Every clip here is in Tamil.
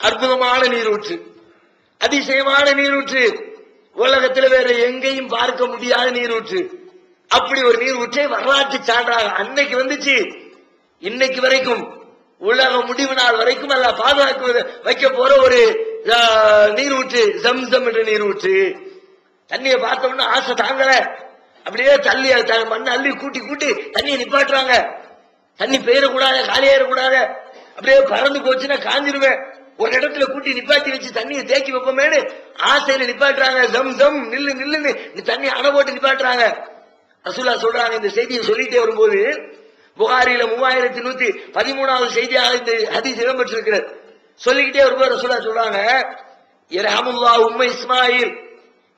அற்புதமான நீரூற்று அதிசயமான நீரூற்று. உலகத்தில் வேற எங்கேயும் பார்க்க முடியாத நீரூற்று. அப்படி ஒரு நீரூற்றை வரலாற்று சான்றாக அன்னைக்கு வந்துச்சு. இன்னைக்கு வரைக்கும் உலக முடிவு நாள் வரைக்கும் அல்ல பாதுகாக்க வைக்க போற ஒரு நீரூற்று ஜம்சம் என்ற நீரூற்று. தண்ணியை பார்த்தோம்னா ஆசை தாங்கல. அப்படியே தள்ளி த- மண்ணை அள்ளி கூட்டி கூட்டி தண்ணியை நிப்பாட்டுறாங்க. தண்ணி பெயரக்கூடாது காலியாயிடக்கூடாது அப்படியே பறந்து போச்சுன்னா காஞ்சிருவேன். ஒரு இடத்துல கூட்டி நிப்பாட்டி வச்சு தண்ணியை தேக்கி வைப்போமேனு ஆசையில நிப்பாட்டுறாங்க. ஜம் ஜம் நில்லு நில்லுன்னு தண்ணி அணை போட்டு நிப்பாட்டுறாங்க. ரசூலா சொல்றாங்க இந்த செய்தியை சொல்லிட்டே வரும்போது புகாரியில மூவாயிரத்தி நூத்தி பதிமூணாவது செய்தியாக இந்த ஹதீஸ் இடம்பெற்றிருக்கிறது. சொல்லிக்கிட்டே வரும்போது ரசூலா சொல்றாங்க இரஹமுல்லா உம்மை இஸ்மாயில்.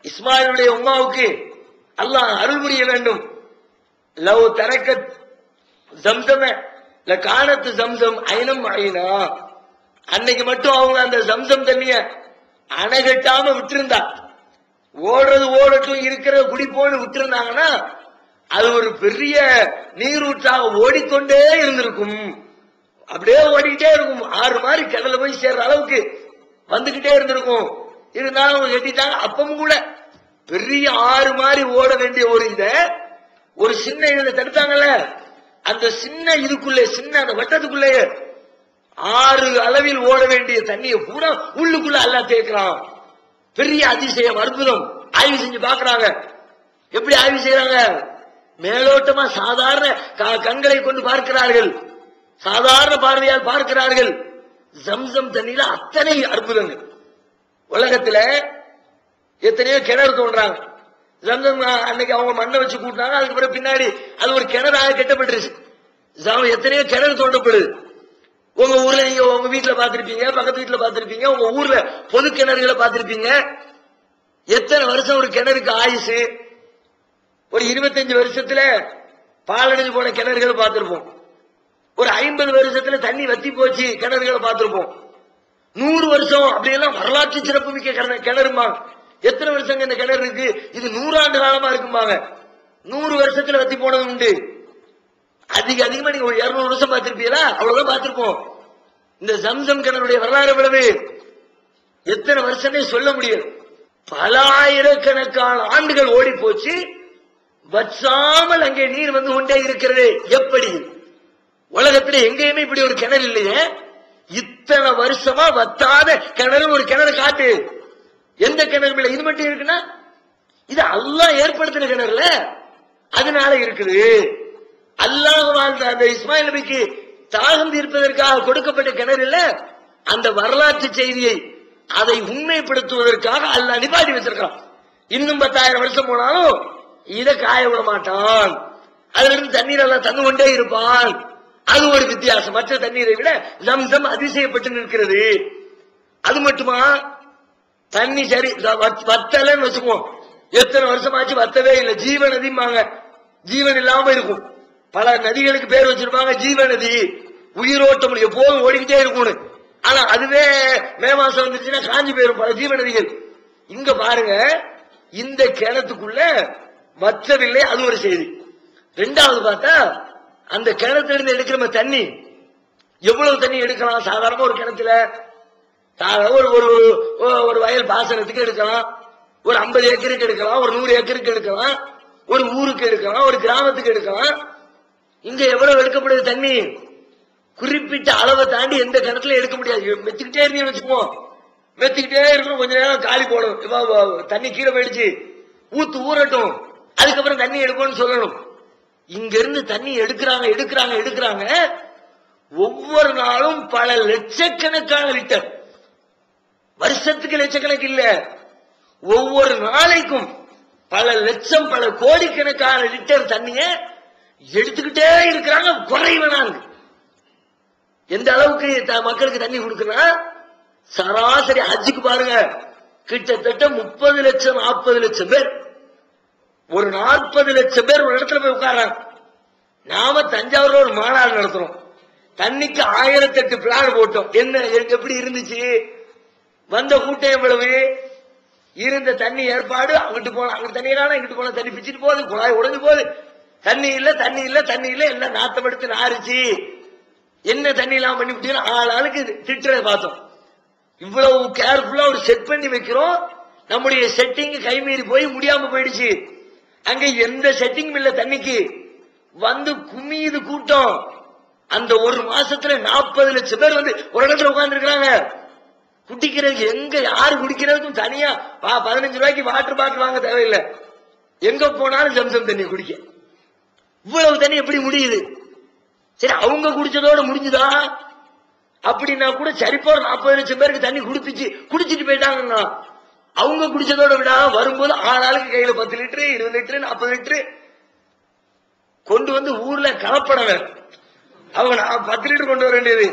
இஸ்மாயிலுடைய உம்மாவுக்கு அல்லாஹ் அருள் புரிய வேண்டும். லவ் தரக்கத் ஜம்சம ல காணத்து ஜம்சம் ஐனம் ஐனா அன்னைக்கு மட்டும் அவங்க அந்த சம்சம் தண்ணிய அணைகட்டாம விட்டுருந்தா. ஓடுறது ஓடட்டும் இருக்கிற குடிப்போன்னு விட்டுருந்தாங்கன்னா அது ஒரு பெரிய நீரூற்றாக ஓடிக்கொண்டே இருந்திருக்கும். அப்படியே ஓடிக்கிட்டே இருக்கும். ஆறு மாதிரி கடல போய் சேர்ற அளவுக்கு வந்துகிட்டே இருந்திருக்கும். இருந்தாலும் அவங்க கட்டிட்டாங்க. அப்பவும் கூட பெரிய ஆறு மாதிரி ஓட வேண்டிய ஒரு இத ஒரு சின்ன இதை தடுத்தாங்கல்ல? அந்த சின்ன இதுக்குள்ளே சின்ன அந்த வட்டத்துக்குள்ளேயே ஆறு அளவில் ஓட வேண்டிய தண்ணியை பூரா உள்ளுக்குள்ள அல்லா தேய்க்கிறான். பெரிய அதிசயம் அற்புதம். ஆய்வு செஞ்சு பாக்குறாங்க எப்படி ஆய்வு செய்யறாங்க? மேலோட்டமா சாதாரண க- கண்களை கொண்டு பார்க்கிறார்கள். சாதாரண பார்வையால் பார்க்கிறார்கள். ஜம்சம் தண்ணியில அத்தனை அற்புதங்கள். உலகத்துல எத்தனையோ கிணறு தோன்றாங்க. ஜம்சம் அன்னைக்கு அவங்க மண்ணை வச்சு கூட்டினாங்க அதுக்கு பின்னாடி அது ஒரு கிணறாக கட்டப்பட்டுருச்சு. எத்தனையோ கிணறு தோண்டப்படுது. உங்க ஊர்ல நீங்க உங்க வீட்டுல பாத்திருப்பீங்க பக்கத்து வீட்டுல பாத்திருப்பீங்க உங்க ஊர்ல பொது கிணறுகளை பாத்திருப்பீங்க எத்தனை வருஷம் ஒரு கிணறுக்கு ஆயுசு? ஒரு இருபத்தஞ்சு வருஷத்துல பாலடைஞ்சு போன கிணறுகளை பார்த்திருப்போம். ஒரு ஐம்பது வருஷத்துல தண்ணி வத்தி போச்சு கிணறுகளை பார்த்திருப்போம். நூறு வருஷம் அப்படியெல்லாம் வரலாற்று சிறப்பு மிக்க கிணறுமா எத்தனை வருஷங்க இந்த கிணறு இருக்கு? இது நூறாண்டு காலமா இருக்குமாங்க நூறு வருஷத்துல வத்தி போனது உண்டு. அதிக அதிகமா நீங்க ஒரு இருநூறு வருஷம் பார்த்திருப்பீங்களா? அவ்வளவுதான் பார்த்திருப்போம். இந்த ஜம்சம் கிணறுடைய வரலாறு எவ்வளவு? எத்தனை வருஷமே சொல்ல முடியாது பல ஆயிரக்கணக்கான ஆண்டுகள் ஓடி போச்சு வச்சாமல் அங்கே நீர் வந்து கொண்டே இருக்கிறது. எப்படி? உலகத்துல எங்கேயுமே இப்படி ஒரு கிணறு இல்லையே. இத்தனை வருஷமா வத்தாத கிணறு ஒரு கிணறு காட்டு. எந்த கிணறு இல்லை. இது மட்டும் இருக்குன்னா இது அல்லா ஏற்படுத்தின கிணறுல அதனால இருக்குது. அல்லாஹ் வாழ்ந்த அந்த இஸ்மாயில் நபிக்கு தாகம் தீர்ப்பதற்காக கொடுக்கப்பட்ட கிணறு இல்ல அந்த வரலாற்று செய்தியை அதை உண்மைப்படுத்துவதற்காக அல்லாஹ் நிபாடி வச்சிருக்கான் இன்னும் பத்தாயிரம் வருஷம் போனாலும் இதை காய விட மாட்டான். அதுல இருந்து தண்ணீர் எல்லாம் தந்து கொண்டே இருப்பான். அது ஒரு வித்தியாசம். மற்ற தண்ணீரை விட ஜம்சம் அதிசயப்பட்டு நிற்கிறது. அது மட்டுமா? தண்ணி சரி வத்தலன்னு வத்தலைன்னு வச்சுக்குவோம். எத்தனை வருஷமாச்சு வத்தவே இல்லை. ஜீவன் அதிகமாங்க. ஜீவன் இல்லாம இருக்கும். பல நதிகளுக்கு பேர் வச்சிருப்பாங்க ஜீவ நதி. உயிரோட்டம் எப்போதும் ஓடிக்கிட்டே இருக்கும்னு. ஆனா அதுவே மே மாசம் வந்துருச்சுன்னா காஞ்சி போயிரும் பல ஜீவ நதிகள். இங்க பாருங்க இந்த கிணத்துக்குள்ள வச்சவில்லை அது ஒரு செய்தி. ரெண்டாவது பார்த்தா அந்த கிணத்துல எடுக்கிற தண்ணி. எவ்வளவு தண்ணி எடுக்கலாம்? சாதாரண ஒரு கிணத்துல. ஒரு ஒரு ஒரு- ஒரு வயல் பாசனத்துக்கு எடுக்கலாம். ஒரு 50 ஏக்கருக்கு எடுக்கலாம் ஒரு நூறு ஏக்கருக்கு எடுக்கலாம். ஒரு ஊருக்கு எடுக்கலாம் ஒரு கிராமத்துக்கு எடுக்கலாம். இங்க எவ்வளவு எடுக்கப்படுது தண்ணி? குறிப்பிட்ட அளவை தாண்டி எந்த கிணத்துல எடுக்க முடியாது. மெத்திக்கிட்டே இருந்தீங்கன்னு வச்சுக்குவோம் மெத்திக்கிட்டே இருக்கணும். கொஞ்ச நேரம் காலி போடும் வா, தண்ணி கீழே போயிடுச்சு. ஊத்து ஊறட்டும். அதுக்கப்புறம் தண்ணி எடுக்கணும்னு சொல்லணும். இங்க இருந்து தண்ணி எடுக்கிறாங்க எடுக்கிறாங்க எடுக்கிறாங்க. ஒவ்வொரு நாளும் பல லட்சக்கணக்கான லிட்டர். வருஷத்துக்கு லட்சக்கணக்கு இல்ல. ஒவ்வொரு நாளைக்கும் பல லட்சம் பல கோடிக்கணக்கான லிட்டர் தண்ணியை எடுத்துக்கிட்டே இருக்கிறாங்க குறைவனாங்க. எந்த அளவுக்கு மக்களுக்கு தண்ணி கொடுக்கறா சராசரி ஹஜ்ஜுக்கு பாருங்க கிட்டத்தட்ட முப்பது லட்சம் நாற்பது லட்சம் பேர். ஒரு நாற்பது லட்சம் பேர் ஒரு இடத்துல போய் உட்கார்றாங்க. நாம தஞ்சாவூர்ல ஒரு மாநாடு நடத்துறோம். தண்ணிக்கு ஆயிரத்தி எட்டு பிளான் போட்டோம். என்ன எப்படி இருந்துச்சு? வந்த கூட்டம் எவ்வளவு? இருந்த தண்ணி ஏற்பாடு அங்கிட்டு போன அங்கிட்டு தண்ணி இங்கிட்டு போன தண்ணி பிச்சுட்டு போகுது குழாய் உடஞ்சு போகுது. தண்ணி இல்ல தண்ணி இல்ல தண்ணி இல்ல எல்லாம் நாத்தப்படுத்தி நாரிச்சு என்ன தண்ணி இல்லாம பண்ணி விட்டீங்கன்னா ஆள் ஆளுக்கு திட்டுறதை பார்த்தோம். இவ்வளவு கேர்ஃபுல்லா ஒரு செட் பண்ணி வைக்கிறோம். நம்முடைய செட்டிங் கைமீறி போய் முடியாம போயிடுச்சு. அங்க எந்த செட்டிங்கும் இல்ல தண்ணிக்கு. வந்து குமியுது கூட்டம். அந்த ஒரு மாசத்துல நாற்பது லட்சம் பேர் வந்து ஒரு இடத்துல உட்கார்ந்து இருக்கிறாங்க குடிக்கிறதுக்கு எங்க யாரு குடிக்கிறதுக்கும் தனியா பதினஞ்சு ரூபாய்க்கு வாட்டர் பாட்டில் வாங்க தேவையில்லை. எங்க போனாலும் ஜம்சம் தண்ணி குடிக்க. இவ்வளவு தண்ணி எப்படி முடியுது? சரி அவங்க குடிச்சதோட முடிஞ்சுதா? அப்படின்னா கூட சரிப்போற நாற்பது லட்சம் பேருக்கு தண்ணி குடிப்பிச்சு குடிச்சிட்டு போயிட்டாங்க அவங்க குடிச்சதோட விட வரும்போது ஆளாளுக்கு கையில பத்து லிட்டரு இருபது லிட்டரு நாற்பது லிட்டரு கொண்டு வந்து ஊர்ல கலப்படம் அவங்க நான் பத்து லிட்டர் கொண்டு வர வேண்டியது.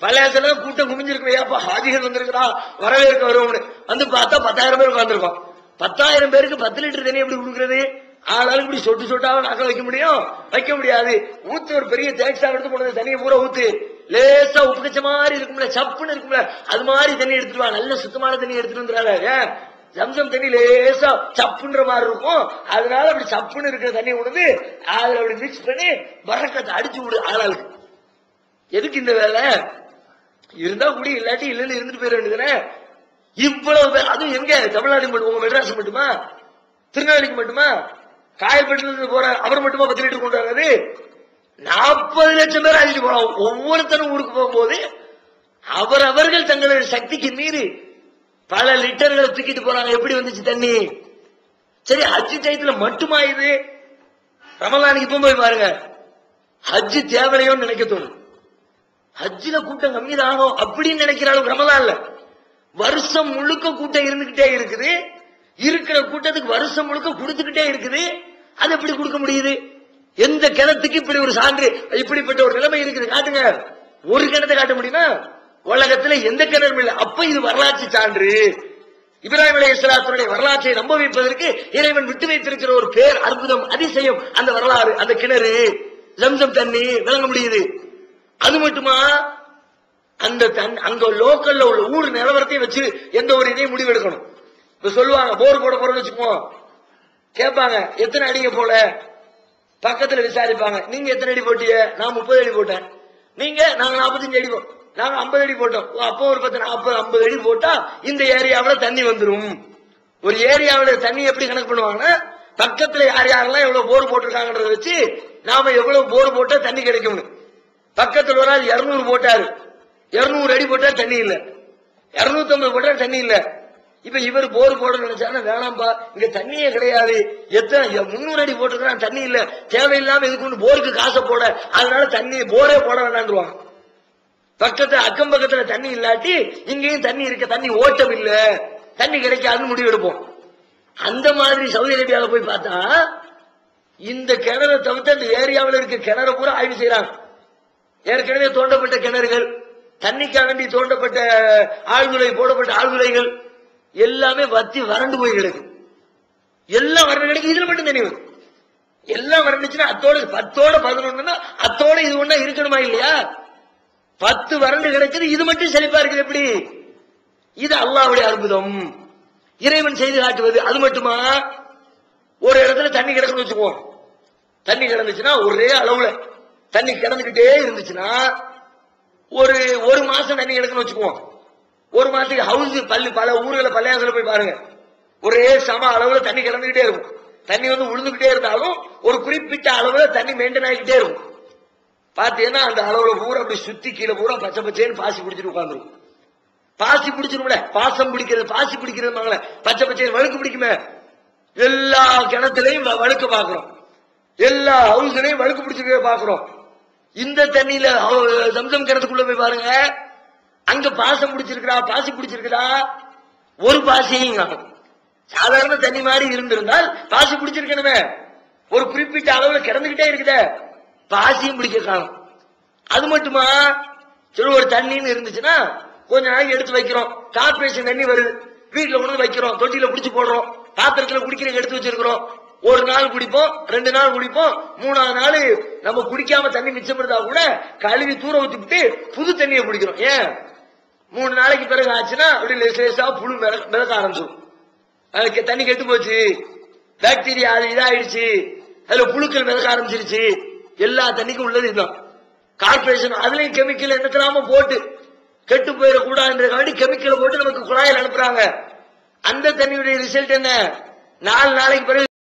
பழையாசல கூட்டம் குமிஞ்சிருக்கு ஏப்பா ஹாஜிகள் வந்திருக்கிறா வரவேற்க வருவோம்னு. வந்து பார்த்தா பத்தாயிரம் பேர் உட்காந்துருக்கோம் பத்தாயிரம் பேருக்கு பத்து லிட்டர் தண்ணி எப்படி கொடுக்கறது? ஆளாளுக்கு இப்படி சொட்டு சொட்டாக நாக்க வைக்க முடியும்? வைக்க முடியாது. ஊத்து ஒரு பெரிய தேக்ஸா எடுத்து போனது தண்ணியை பூரா ஊத்து. லேசா உப்புக்கச்ச மாதிரி இருக்கும்ல சப்புன்னு இருக்கும்ல அது மாதிரி தண்ணி எடுத்துட்டு வா. நல்ல சுத்தமான தண்ணி எடுத்துட்டு வந்துடுறாரு ஜம்சம் தண்ணி லேசா சப்புன்ற மாதிரி இருக்கும். அதனால அப்படி சப்புன்னு இருக்கிற தண்ணி உணவு அதுல அப்படி மிக்ஸ் பண்ணி வரக்கத்தை அடிச்சு விடு ஆளாளுக்கு. எதுக்கு இந்த வேலை? இருந்தா குடி இல்லாட்டி இல்லைன்னு இருந்துட்டு போயிட வேண்டியதுதானே? இவ்வளவு பேர் அதுவும் எங்க? தமிழ்நாடு மட்டும்? உங்க மெட்ராஸ் மட்டுமா? திருநெல்வேலிக்கு மட்டுமா? காயல்பட்டில போற அவர் மட்டுமா பத்து லிட்டர் கொண்டு வர்றது நாற்பது லட்சம் பேர் அழிச்சு போறோம் ஒவ்வொருத்தரும் ஊருக்கு போகும்போது அவர் அவர்கள் தங்களுடைய சக்திக்கு மீறி பல லிட்டர்களை தூக்கிட்டு போறாங்க எப்படி வந்துச்சு தண்ணி? சரி ஹஜ்ஜு டயத்துல மட்டுமா இது? ரமலானுக்கு இப்ப போய் பாருங்க. ஹஜ்ஜு தேவையோன்னு நினைக்க தோணும். ஹஜ்ஜில கூட்டம் கம்மி தானோ அப்படின்னு நினைக்கிற அளவுக்கு ரமலான்ல வருஷம் முழுக்க கூட்டம் இருந்துகிட்டே இருக்குது. இருக்கிற கூட்டத்துக்கு வருஷம் முழுக்க கொடுத்துக்கிட்டே இருக்குது. அது எப்படி கொடுக்க முடியுது? எந்த கிணத்துக்கு இப்படி ஒரு சான்று இப்படிப்பட்ட ஒரு நிலைமை இருக்குது? காட்டுங்க. ஒரு கிணத்தை காட்ட முடியுமா? உலகத்துல எந்த கிணறும் இல்லை. அப்ப இது வரலாற்று சான்று. இப்ராஹிம் அலி இஸ்லாத்தினுடைய வரலாற்றை நம்ப வைப்பதற்கு இறைவன் விட்டு வைத்திருக்கிற ஒரு பேர் அற்புதம் அதிசயம் அந்த வரலாறு அந்த கிணறு. ஜம்சம் தண்ணி விளங்க முடியுது. அது மட்டுமா? அந்த தன் அங்க லோக்கல்ல உள்ள ஊர் நிலவரத்தையும் வச்சு எந்த ஒரு இதையும் முடிவெடுக்கணும். இப்ப சொல்லுவாங்க போர் போட போறோம்னு வச்சுக்கோ. கேட்பாங்க எத்தனை அடிங்க போல? பக்கத்துல விசாரிப்பாங்க நீங்க எத்தனை அடி போட்டீங்க நான் முப்பது அடி போட்டேன். நீங்க நாங்க நாற்பத்தஞ்சு அடி போ- நாங்க ஐம்பது அடி போட்டோம். ஓ, அப்போ ஒரு பத்து நாற்பது ஐம்பது அடி போட்டா இந்த ஏரியாவில தண்ணி வந்துடும் ஒரு ஏரியாவில தண்ணி எப்படி கணக்கு பண்ணுவாங்கன்னா பக்கத்துல யார் யாரெல்லாம் எவ்வளவு போர் போட்டிருக்காங்கன்றத வச்சு நாம எவ்வளவு போர் போட்டா தண்ணி கிடைக்கும்னு. பக்கத்துல ஒரு ஆள் இருநூறு போட்டாரு. இருநூறு அடி போட்டா தண்ணி இல்ல. இருநூத்தி ஐம்பது போட்டா தண்ணி இல்லை. இப்ப இவர் போர் போட நினைச்சாருன்னா வேணாம்பா இங்க தண்ணியே கிடையாது. எத்தனை முன்னூறு அடி போட்டுக்கிறான் தண்ணி இல்ல. தேவையில்லாம இதுக்கு ஒன்று போருக்கு காசை போட. அதனால தண்ணி போரே போட வேண்டாம்ன்றுவாங்க பக்கத்துல அக்கம் பக்கத்துல தண்ணி இல்லாட்டி இங்கேயும் தண்ணி இருக்க. தண்ணி ஓட்டம் இல்ல. தண்ணி கிடைக்காதுன்னு முடிவெடுப்போம் அந்த மாதிரி சவுதி அரேபியாவில் போய் பார்த்தா இந்த கிணறு தவிர்த்து அந்த ஏரியாவில் இருக்க கிணறு பூரா ஆய்வு செய்யறாங்க ஏற்கனவே தோண்டப்பட்ட கிணறுகள் தண்ணிக்காக வேண்டி தோண்டப்பட்ட ஆழ்துளை போடப்பட்ட ஆழ்துளைகள் எல்லாமே வத்தி வறண்டு போய் கிடக்கு. எல்லாம் வறண்டு கிடக்கு. இதுல மட்டும் தண்ணி வரும் எல்லாம் வறண்டுச்சுன்னா அத்தோட பத்தோட பதினொன்னுன்னா அத்தோட இது ஒண்ணா இருக்கணுமா இல்லையா? பத்து வறண்டு கிடக்குது. இது மட்டும் செழிப்பா இருக்குது எப்படி? இது அல்லாவுடைய அற்புதம். இறைவன் செய்து காட்டுவது அது மட்டுமா? ஒரு இடத்துல தண்ணி கிடக்குன்னு வச்சுக்குவோம் தண்ணி கிடந்துச்சுன்னா ஒரே அளவுல தண்ணி கிடந்துகிட்டே இருந்துச்சுன்னா ஒரு ஒரு மாசம் தண்ணி கிடக்குன்னு வச்சுக்குவோம் ஒரு மாதத்துக்கு ஹவுஸ் பள்ளி பல ஊர்களை பள்ளியாசல போய் பாருங்க. ஒரே சம அளவுல தண்ணி கிடந்துகிட்டே இருக்கும். தண்ணி வந்து உழுந்துகிட்டே இருந்தாலும் ஒரு குறிப்பிட்ட அளவுல தண்ணி மெயின்டைன் ஆகிக்கிட்டே இருக்கும். பாத்தீங்கன்னா அந்த அளவுல பூரா அப்படி சுத்தி கீழே பூரா பச்சை பச்சைன்னு பாசி பிடிச்சிட்டு உட்காந்துருக்கும் பாசி பிடிச்சிரும்ல பாசம் பிடிக்கிறது பாசி பிடிக்கிறது பச்சை பச்சை வழுக்கு பிடிக்குமே. எல்லா கிணத்துலயும் வ- வழுக்க பாக்குறோம். எல்லா ஹவுஸ்லயும் வழுக்கு பிடிச்சிருக்க பாக்குறோம். இந்த தண்ணியில சம்சம் கிணத்துக்குள்ள போய் பாருங்க. அங்க பாசம் பிடிச்சிருக்கிறா பாசி பிடிச்சிருக்கிறா ஒரு பாசியும் காணும் சாதாரண தண்ணி மாதிரி இருந்திருந்தால் பாசி பிடிச்சிருக்கணுமே ஒரு குறிப்பிட்ட அளவுல கிடந்துகிட்டே இருக்குதே. பாசியும் பிடிக்க காணும். அது மட்டுமா? சரி ஒரு தண்ணின்னு இருந்துச்சுன்னா கொஞ்ச நாளைக்கு எடுத்து வைக்கிறோம். கார்பரேஷன் தண்ணி வருது. வீட்டுல கொண்டு வைக்கிறோம். தொட்டியில பிடிச்சு போடுறோம். பாத்திரத்துல குடிக்கிற எடுத்து வச்சிருக்கிறோம். ஒரு நாள் குடிப்போம் ரெண்டு நாள் குடிப்போம் மூணாவது நாள் நம்ம குடிக்காம தண்ணி மிச்சம் கூட கழுவி தூர ஊத்திவிட்டு புது தண்ணியை குடிக்கிறோம். ஏன்? மூணு நாளைக்கு பிறகு ஆச்சுன்னா அப்படி லேசா புழு மிதக்க மிதக்க ஆரம்பிச்சிடும் அதுக்கு தண்ணி கெட்டு போச்சு. பாக்டீரியா அது இதாயிடுச்சு. அதுல புழுக்கள் மிதக்க ஆரம்பிச்சிருச்சு. எல்லா தண்ணிக்கும் உள்ளது இதுதான். கார்பரேஷன் அதுலயும் கெமிக்கல் என்னத்தலாம போட்டு கெட்டு போயிடக்கூடாதுன்றதுக்காண்டி கெமிக்கலை போட்டு நமக்கு குழாயில் அனுப்புறாங்க. அந்த தண்ணியுடைய ரிசல்ட் என்ன? நாலு நாளைக்கு பிறகு